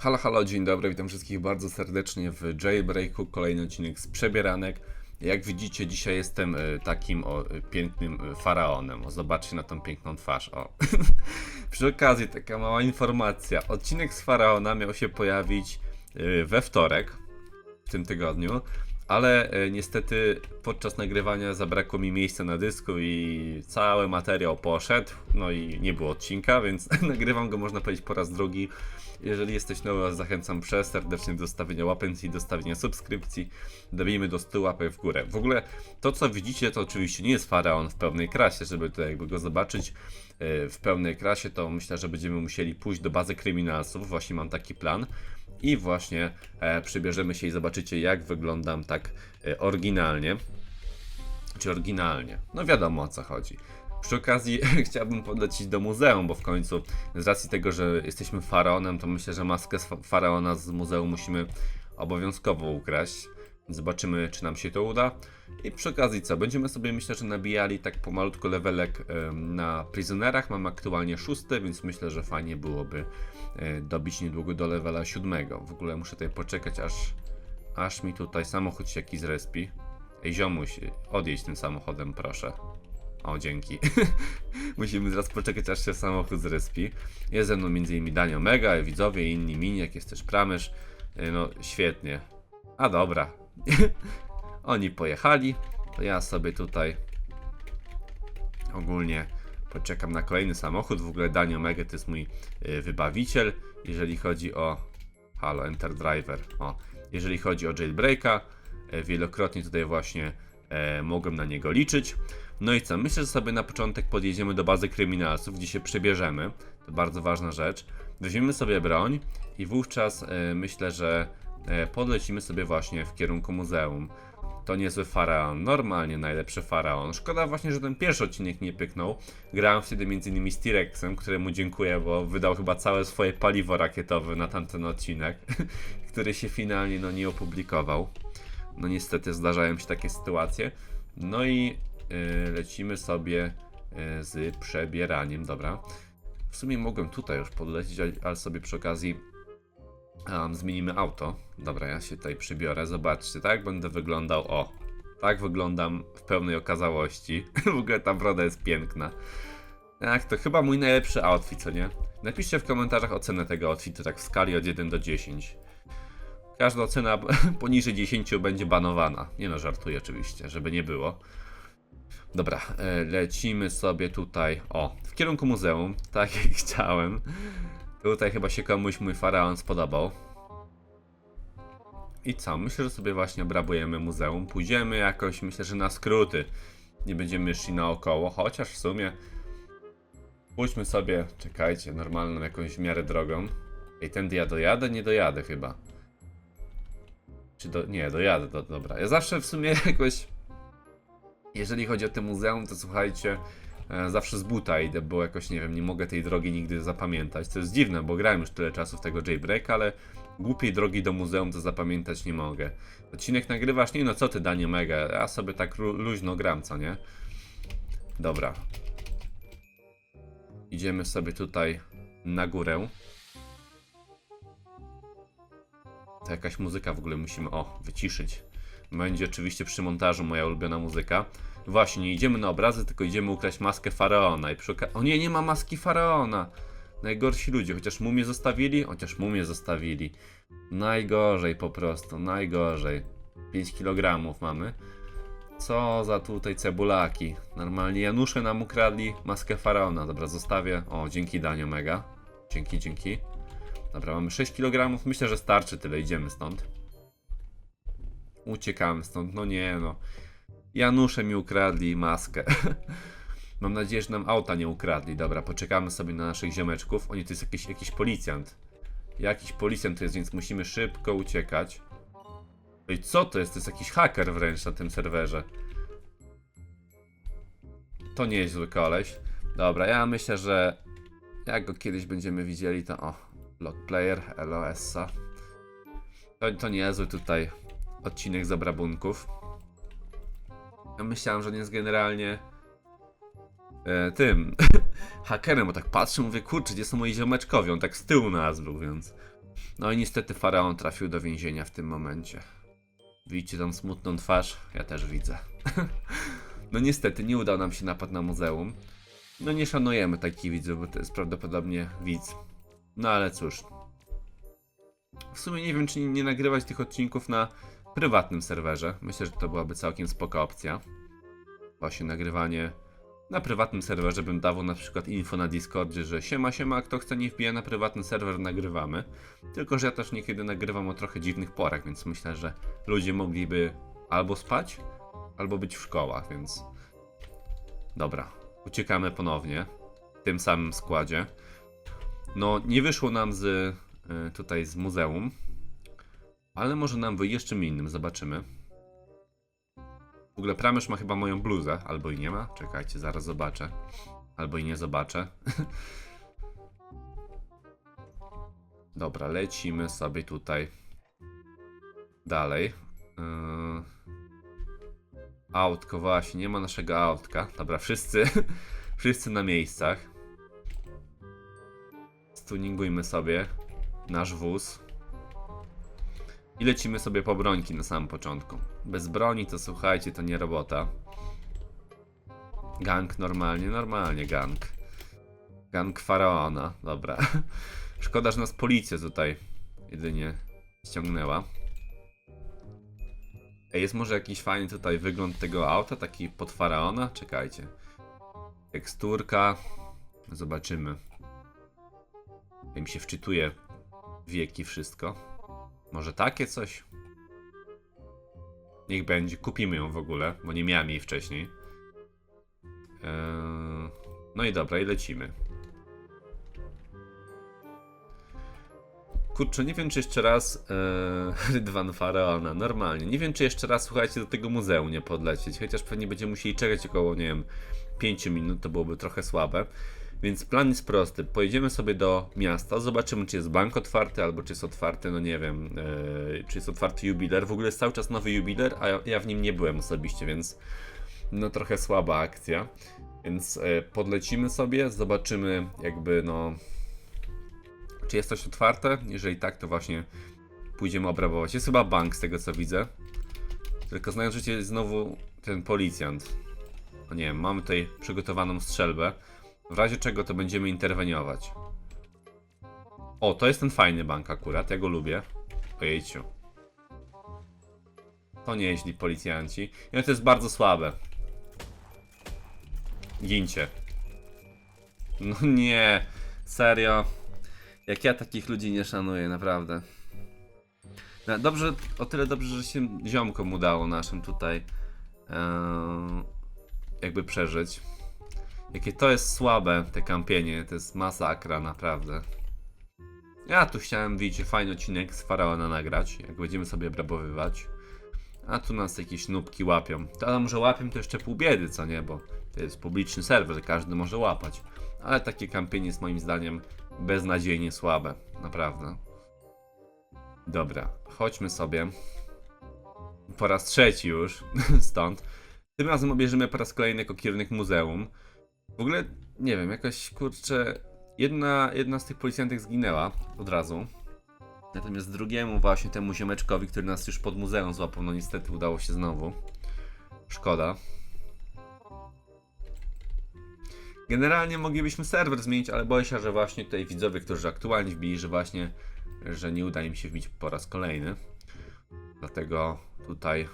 Halo, halo, dzień dobry, witam wszystkich bardzo serdecznie w Jailbreaku, kolejny odcinek z Przebieranek. Jak widzicie, dzisiaj jestem e, takim o, pięknym e, faraonem. O, zobaczcie na tą piękną twarz. O. Przy okazji, taka mała informacja. Odcinek z faraona miał się pojawić e, we wtorek w tym tygodniu, ale e, niestety podczas nagrywania zabrakło mi miejsca na dysku i cały materiał poszedł, no i nie było odcinka, więc nagrywam go można powiedzieć po raz drugi. Jeżeli jesteś nowy, zachęcam serdecznie do stawienia łapęc i do stawienia subskrypcji. Dobijmy do 100 łapek w górę. W ogóle to, co widzicie, to oczywiście nie jest faraon w pełnej krasie. Żeby to jakby go zobaczyć e, w pełnej krasie, to myślę, że będziemy musieli pójść do bazy kryminalsów. Właśnie mam taki plan. I właśnie e, przybierzemy się i zobaczycie, jak wyglądam tak e, oryginalnie. Czy oryginalnie? No wiadomo o co chodzi. Przy okazji chciałbym podlecić do muzeum, bo w końcu z racji tego, że jesteśmy faraonem, to myślę, że maskę z fa- faraona z muzeum musimy obowiązkowo ukraść. Zobaczymy, czy nam się to uda. I przy okazji co? Będziemy sobie myślę, że nabijali tak pomalutko levelek na prisonerach. Mam aktualnie szósty, więc myślę, że fajnie byłoby e, dobić niedługo do levela siódmego. W ogóle muszę tutaj poczekać, aż, aż mi tutaj samochód się jakiś zrespi. Ej, ziomuś, odjedź tym samochodem, proszę. O, dzięki. Musimy teraz poczekać, aż się samochód zrespi. Jest ze mną m.in. Danio Mega, widzowie, inni miniak, jest też Pramysz. E, No, świetnie. A dobra. Oni pojechali, to ja sobie tutaj ogólnie poczekam na kolejny samochód. W ogóle Danio Mega to jest mój y, wybawiciel, jeżeli chodzi o... Halo, Enter Driver. O, jeżeli chodzi o jailbreaka, e, wielokrotnie tutaj właśnie e, mogłem na niego liczyć. No i co? Myślę, że sobie na początek podjedziemy do bazy kryminalsów, gdzie się przebierzemy. To bardzo ważna rzecz. Weźmiemy sobie broń i wówczas e, myślę, że podlecimy sobie właśnie w kierunku muzeum. To niezły faraon, normalnie najlepszy faraon. Szkoda właśnie, że ten pierwszy odcinek nie pyknął. Grałem wtedy m.in. z T-Rexem, któremu dziękuję, bo wydał chyba całe swoje paliwo rakietowe na tamten odcinek, który się finalnie no, nie opublikował. No niestety zdarzają się takie sytuacje. No i y, lecimy sobie y, z przebieraniem, dobra. W sumie mogłem tutaj już podlecieć, ale sobie przy okazji um, zmienimy auto. Dobra, ja się tutaj przybiorę. Zobaczcie, tak będę wyglądał. O, tak wyglądam w pełnej okazałości. w ogóle ta broda jest piękna. Tak, to chyba mój najlepszy outfit, co nie? Napiszcie w komentarzach ocenę tego outfitu, tak w skali od 1 do 10. Każda ocena poniżej 10 będzie banowana. Nie no, żartuję oczywiście, żeby nie było. Dobra, e, lecimy sobie tutaj, o, w kierunku muzeum, tak jak chciałem. Tutaj chyba się komuś mój faraon spodobał. I co? Myślę, że sobie właśnie obrabujemy muzeum. Pójdziemy jakoś, myślę, że na skróty. Nie będziemy szli naokoło, chociaż w sumie pójdźmy sobie, czekajcie, normalną jakąś w miarę drogą. Ej, tędy ja dojadę? Nie dojadę chyba. Czy do... Nie, dojadę, do... dobra. Ja zawsze w sumie jakoś... Jeżeli chodzi o te muzeum, to słuchajcie, zawsze z buta idę, bo jakoś nie wiem, nie mogę tej drogi nigdy zapamiętać. To jest dziwne, bo grałem już tyle czasu w tego jailbreak, ale głupiej drogi do muzeum to zapamiętać nie mogę. Odcinek nagrywasz? Nie no, co ty, Danie Mega, ja sobie tak lu- luźno gram, co nie? Dobra. Idziemy sobie tutaj na górę. To jakaś muzyka w ogóle musimy, o, wyciszyć. Będzie oczywiście przy montażu moja ulubiona muzyka. Właśnie, nie idziemy na obrazy, tylko idziemy ukraść maskę faraona. I przy O nie, nie ma maski faraona! Najgorsi ludzie, chociaż mumię zostawili, chociaż mumię zostawili. Najgorzej po prostu, najgorzej. 5 kg mamy. Co za tutaj cebulaki. Normalnie Janusze nam ukradli maskę faraona. Dobra, zostawię. O, dzięki Danio Mega. Dzięki, dzięki. Dobra, mamy 6 kg. Myślę, że starczy tyle. Idziemy stąd. Uciekamy stąd. No nie no. Janusze mi ukradli maskę. Mam nadzieję, że nam auta nie ukradli. Dobra, poczekamy sobie na naszych ziomeczków. Oni to jest jakiś, jakiś policjant. Jakiś policjant to jest, więc musimy szybko uciekać. Ej, co to jest? To jest jakiś haker wręcz na tym serwerze. To nie jest zły koleś. Dobra, ja myślę, że jak go kiedyś będziemy widzieli, to o, log player, LOS-a. To, to niezły tutaj odcinek z obrabunków. Ja myślałem, że on jest generalnie e, tym hakerem, bo tak patrzę, mówię, kurczę, gdzie są moi ziomeczkowie? On tak z tyłu nas był, więc No i niestety faraon trafił do więzienia w tym momencie. Widzicie tą smutną twarz? Ja też widzę. no niestety nie udał nam się napad na muzeum. No nie szanujemy takich widzów, bo to jest prawdopodobnie widz. No ale cóż. W sumie nie wiem, czy nie nagrywać tych odcinków na prywatnym serwerze. Myślę, że to byłaby całkiem spoko opcja. Właśnie nagrywanie na prywatnym serwerze bym dawał na przykład info na Discordzie, że siema, siema, kto chce nie wbija na prywatny serwer, nagrywamy. Tylko, że ja też niekiedy nagrywam o trochę dziwnych porach, więc myślę, że ludzie mogliby albo spać, albo być w szkołach, więc... Dobra, uciekamy ponownie w tym samym składzie. No, nie wyszło nam z y, tutaj z muzeum, ale może nam jeszcze innym, zobaczymy. W ogóle Pramysz ma chyba moją bluzę, albo i nie ma. Czekajcie, zaraz zobaczę. Albo i nie zobaczę. Dobra, lecimy sobie tutaj dalej. Yy... Autko, właśnie, nie ma naszego autka. Dobra, wszyscy, wszyscy na miejscach. Stuningujmy sobie nasz wóz. I lecimy sobie po brońki na samym początku. Bez broni to słuchajcie, to nie robota. Gang normalnie, normalnie gang. Gang faraona, dobra. Szkoda, że nas policja tutaj jedynie ściągnęła. Ej, jest może jakiś fajny tutaj wygląd tego auta, taki pod faraona? Czekajcie. Teksturka. Zobaczymy. Jak mi się wczytuje wieki wszystko. Może takie coś? Niech będzie. Kupimy ją w ogóle, bo nie miałem jej wcześniej. Eee, No i dobra, i lecimy. Kurczę, nie wiem czy jeszcze raz ee, Rydwan Faraona, normalnie. Nie wiem czy jeszcze raz, słuchajcie, do tego muzeum nie podlecieć, chociaż pewnie będziemy musieli czekać około, nie wiem, 5 minut, to byłoby trochę słabe. Więc plan jest prosty. Pojedziemy sobie do miasta, zobaczymy, czy jest bank otwarty, albo czy jest otwarty, no nie wiem, yy, czy jest otwarty jubiler. W ogóle jest cały czas nowy jubiler, a ja, w nim nie byłem osobiście, więc no trochę słaba akcja. Więc yy, podlecimy sobie, zobaczymy, jakby no. Czy jest coś otwarte? Jeżeli tak, to właśnie pójdziemy obrabować. Jest chyba bank, z tego co widzę. Tylko znając życie, znowu ten policjant. No nie wiem, mamy tutaj przygotowaną strzelbę. W razie czego to będziemy interweniować. O, to jest ten fajny bank akurat, ja go lubię. Ojejciu. To nieźli policjanci. I to jest bardzo słabe. Gincie. No nie, serio. Jak ja takich ludzi nie szanuję, naprawdę. No, dobrze, o tyle dobrze, że się ziomkom udało naszym tutaj eee, jakby przeżyć. Jakie to jest słabe, te kampienie, to jest masakra, naprawdę. Ja tu chciałem, widzicie, fajny odcinek z Faraona nagrać, jak będziemy sobie obrabowywać. A tu nas jakieś nubki łapią. To tam, że łapią to jeszcze pół biedy, co nie, bo to jest publiczny serwer, każdy może łapać. Ale takie kampienie jest moim zdaniem beznadziejnie słabe, naprawdę. Dobra, chodźmy sobie. Po raz trzeci już stąd. Tym razem obierzemy po raz kolejny jako kierunek muzeum. W ogóle, nie wiem, jakoś kurczę. Jedna, jedna z tych policjantek zginęła od razu. Natomiast drugiemu, właśnie temu ziomeczkowi, który nas już pod muzeum złapał, no niestety udało się znowu. Szkoda. Generalnie moglibyśmy serwer zmienić, ale boję się, że właśnie tutaj widzowie, którzy aktualnie wbili, że właśnie, że nie uda im się wbić po raz kolejny. Dlatego tutaj,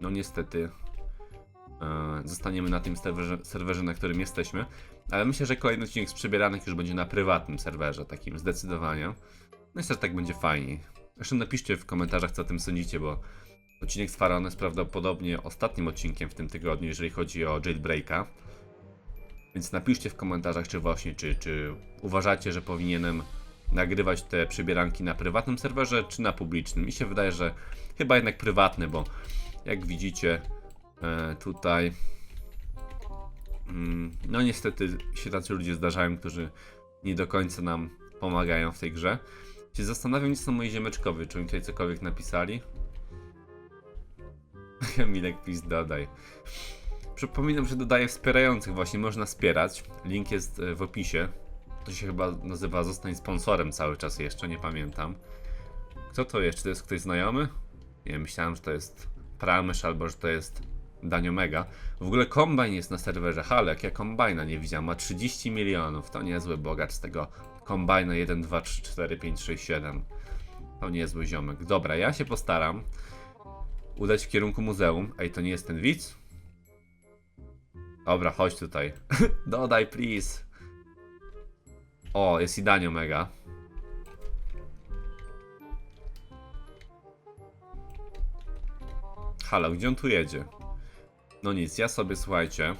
no niestety, zostaniemy na tym serwerze, serwerze, na którym jesteśmy. Ale myślę, że kolejny odcinek z przebieranych już będzie na prywatnym serwerze, takim zdecydowanie. Myślę, że tak będzie fajniej. Zresztą napiszcie w komentarzach, co o tym sądzicie, bo odcinek z Faraon jest prawdopodobnie ostatnim odcinkiem w tym tygodniu, jeżeli chodzi o jailbreaka. Więc napiszcie w komentarzach, czy właśnie, czy, czy uważacie, że powinienem nagrywać te przebieranki na prywatnym serwerze, czy na publicznym. Mi się wydaje, że chyba jednak prywatny, bo jak widzicie e, tutaj, mm, no niestety się tacy ludzie zdarzają, którzy nie do końca nam pomagają w tej grze. Się zastanawiam, gdzie są moi ziemeczkowie, czy oni tutaj cokolwiek napisali. Milek, please dodaj. Przypominam, że dodaję wspierających, właśnie można wspierać. Link jest e, w opisie. To się chyba nazywa Zostań sponsorem cały czas jeszcze, nie pamiętam. Kto to jest? Czy to jest ktoś znajomy? Nie, myślałem, że to jest Pramysz albo że to jest Danio Mega. W ogóle Combine jest na serwerze. Halo, jak ja Combina nie widziałem. Ma 30 milionów. To niezły bogacz z tego Combina 1, 2, 3, 4, 5, 6, 7. To niezły ziomek. Dobra, ja się postaram udać w kierunku muzeum. Ej, to nie jest ten widz? Dobra, chodź tutaj. Dodaj, please. O, jest i Danio Mega. Halo, gdzie on tu jedzie? No nic, ja sobie słuchajcie.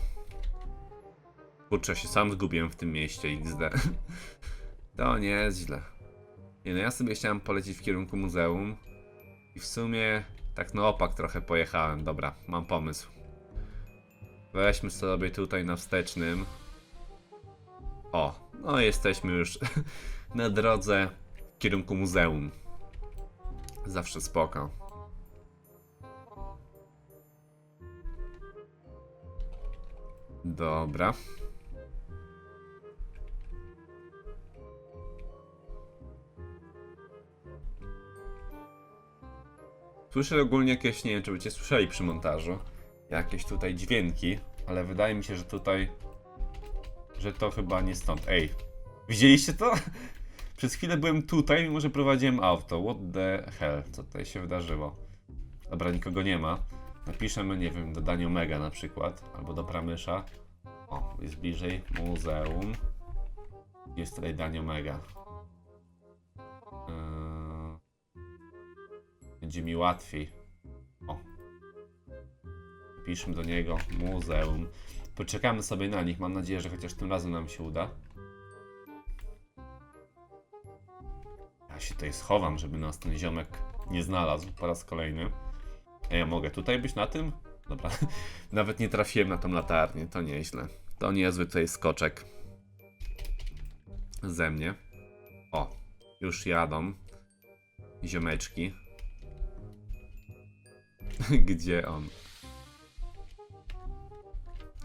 Kurczę, się sam zgubiłem w tym mieście XD. To nie jest źle. Nie no, ja sobie chciałem polecieć w kierunku muzeum. I w sumie tak na opak trochę pojechałem. Dobra, mam pomysł. Weźmy sobie tutaj na wstecznym. O, no jesteśmy już na drodze w kierunku muzeum. Zawsze spoko. Dobra. Słyszę ogólnie jakieś, nie wiem czy byście słyszeli przy montażu, jakieś tutaj dźwięki, ale wydaje mi się, że tutaj, że to chyba nie stąd. Ej, widzieliście to? Przez chwilę byłem tutaj, mimo że prowadziłem auto. What the hell? Co tutaj się wydarzyło? Dobra, nikogo nie ma. Napiszemy, nie wiem, do Danio Mega na przykład, albo do Pramysza. O, jest bliżej muzeum. Jest tutaj Danio Mega. Eee, Będzie mi łatwiej. O. Piszmy do niego muzeum. Poczekamy sobie na nich. Mam nadzieję, że chociaż tym razem nam się uda. Ja się tutaj schowam, żeby nas ten ziomek nie znalazł po raz kolejny. Ja mogę tutaj być na tym? Dobra. Nawet nie trafiłem na tą latarnię, to nieźle. To niezły tutaj skoczek. Ze mnie. O, już jadą. Ziomeczki. Gdzie on?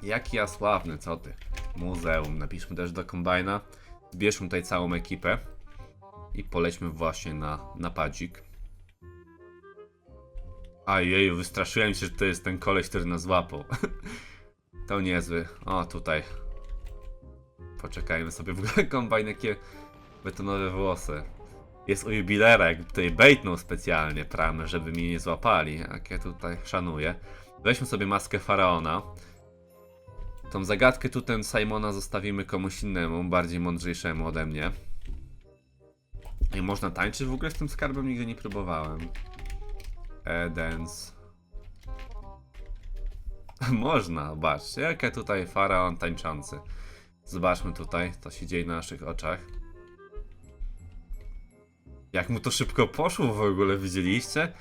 Jaki ja sławny, co ty? Muzeum. Napiszmy też do kombajna. Zbierzmy tutaj całą ekipę. I polećmy właśnie na napadzik. Ajej, wystraszyłem się, że to jest ten koleś, który nas złapał. to niezły. O, tutaj. Poczekajmy sobie. W ogóle kombajn, jakie betonowe włosy. Jest u jubilera, jakby tutaj bejtnął specjalnie pramy, żeby mnie nie złapali. Jak ja tutaj szanuję. Weźmy sobie maskę faraona. Tą zagadkę tu ten Simona zostawimy komuś innemu, bardziej mądrzejszemu ode mnie. I można tańczyć w ogóle z tym skarbem? Nigdy nie próbowałem. E-dance. Można, zobaczcie, jaka tutaj faraon tańczący. Zobaczmy tutaj, co się dzieje na naszych oczach. Jak mu to szybko poszło w ogóle, widzieliście?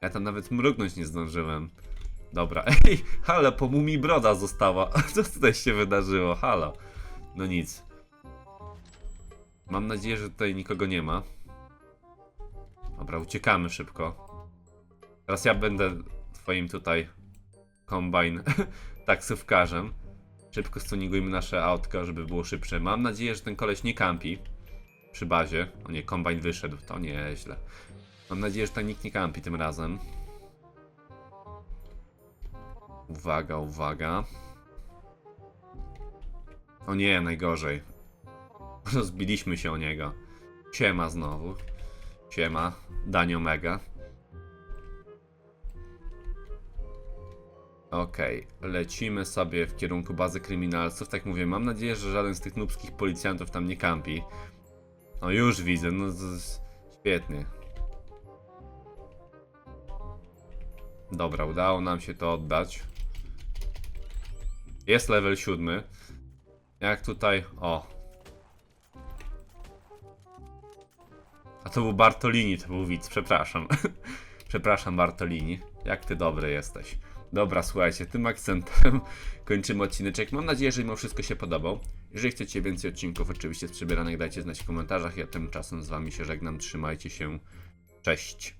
Ja tam nawet mrugnąć nie zdążyłem. Dobra, ej, halo, po mumii broda została. Co tutaj się wydarzyło? Halo. No nic. Mam nadzieję, że tutaj nikogo nie ma. Dobra, uciekamy szybko. Teraz ja będę twoim tutaj kombajn taksówkarzem. Szybko stuningujmy nasze autko, żeby było szybsze. Mam nadzieję, że ten koleś nie kampi przy bazie. O nie, kombajn wyszedł, to nieźle. Mam nadzieję, że tam nikt nie kampi tym razem. Uwaga, uwaga. O nie, najgorzej. Rozbiliśmy się o niego. Siema znowu. Siema, Danio Mega. Okej, lecimy sobie w kierunku bazy kryminalców. Tak mówię, mam nadzieję, że żaden z tych nubskich policjantów tam nie kampi. No już widzę, no to jest świetnie. Dobra, udało nam się to oddać. Jest level siódmy. Jak tutaj, o. A to był Bartolini, to był widz, przepraszam. przepraszam Bartolini, jak ty dobry jesteś. Dobra, słuchajcie, tym akcentem kończymy odcineczek. Mam nadzieję, że mimo wszystko się podobał. Jeżeli chcecie więcej odcinków oczywiście z przybieranych, dajcie znać w komentarzach. Ja tymczasem z wami się żegnam. Trzymajcie się. Cześć.